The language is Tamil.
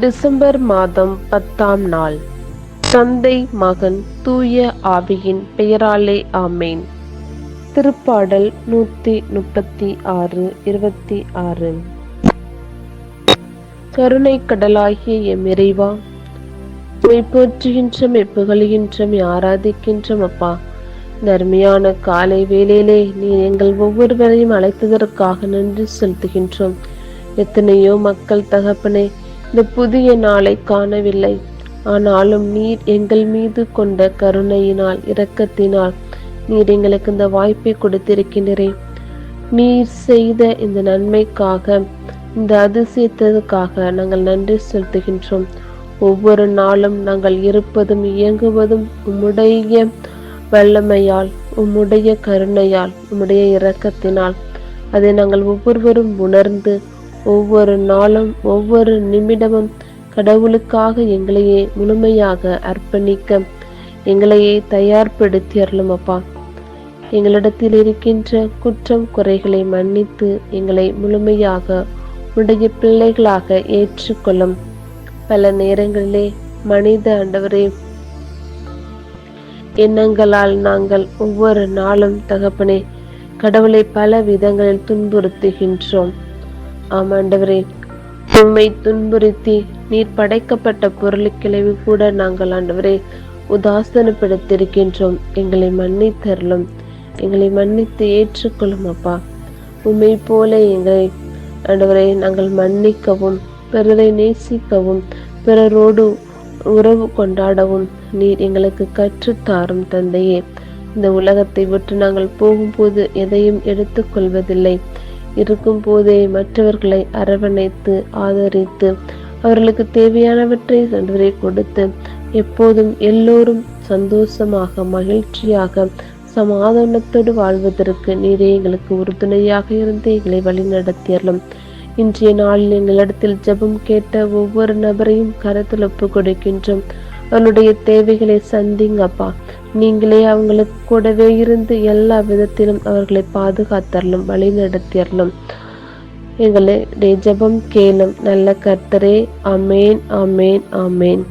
டிசம்பர் மாதம் பத்தாம் நாள். தந்தை மகன் தூய ஆவியின் பெயராலே ஆமேன். திருப்பாடல் நூத்தி முப்பத்தி ஆறு இருபத்தி ஆறு. கருணை கடலாகிய எம் இறைவா மெய் போற்றுகின்ற ஆராதிக்கின்றம் மெய் அப்பா நர்மையான காலை வேலையிலே நீ எங்கள் ஒவ்வொருவரையும் அழைத்ததற்காக நன்றி செலுத்துகின்றோம். எத்தனையோ மக்கள் தகப்பனே இந்த புதிய நாளை காணவில்லை. ஆனாலும் நீர் எங்கள் மீது கொண்ட கருணையினால் இரக்கத்தினால் நீர் எங்களுக்கு இந்த வாய்ப்பை கொடுத்திருக்கின்றேன் நீர் செய்த இந்த நன்மைக்காக இந்த அதிசயத்திற்காக நாங்கள் நன்றி செலுத்துகின்றோம். ஒவ்வொரு நாளும் நாங்கள் இருப்பதும் இயங்குவதும் உம்முடைய வல்லமையால் உம்முடைய கருணையால் உம்முடைய இரக்கத்தினால். அதை நாங்கள் ஒவ்வொருவரும் உணர்ந்து ஒவ்வொரு நாளும் ஒவ்வொரு நிமிடமும் கடவுளுக்காக எங்களையே முழுமையாக அர்ப்பணிக்க எங்களையே தயார்படுத்தி அருளும் அப்பா. எங்களிடத்தில் இருக்கின்ற குற்றம் குறைகளை மன்னித்து எங்களை முழுமையாக உடைய பிள்ளைகளாக ஏற்றுக்கொள்ளும். பல நேரங்களிலே மனித ஆண்டவரே எண்ணங்களால் நாங்கள் ஒவ்வொரு நாளும் தகப்பனே கடவுளை பல விதங்களில் துன்புறுத்துகின்றோம். ஆமாண்டவரே உண்மை துன்புறுத்தி நீர் படைக்கப்பட்ட பொருளுக்கிழவு கூட நாங்கள் ஆண்டவரே உதாசனப்படுத்திருக்கின்றோம் எங்களை மன்னித்தருளும். எங்களை மன்னித்து ஏற்றுக்கொள்ளும் அப்பா. உண்மை போல எங்களை ஆண்டவரை நாங்கள் மன்னிக்கவும் பிறரை நேசிக்கவும் பிறரோடு உறவு கொண்டாடவும் நீர் எங்களுக்கு கற்றுத்தாரும் தந்தையே. இந்த உலகத்தை விட்டு நாங்கள் போகும்போது எதையும் எடுத்துக்கொள்வதில்லை. இருக்கும் போதே மற்றவர்களை அரவணைத்து ஆதரித்து அவர்களுக்கு தேவையானவற்றை சென்றவரை கொடுத்து எப்போதும் எல்லோரும் சந்தோஷமாக மகிழ்ச்சியாக சமாதானத்தோடு வாழ்வதற்கு நீரே எங்களுக்கு உறுதுணையாக இருந்து எங்களை வழிநடத்தியறலும் இன்றைய நாளில் எங்களிடத்தில் ஜெபம் கேட்ட ஒவ்வொரு நபரையும் கருத்தில் கொடுக்கின்றோம் அவனுடைய தேவைகளை சந்திங்கப்பா நீங்களே அவங்களுக்கு கூடவே இருந்து எல்லா விதத்திலும் அவர்களை பாதுகாத்தரலும் வழி நடத்தியறலும் எங்களை ஜெபம் கேளும் நல்ல கர்த்தரே. அமேன் அமேன் அமேன்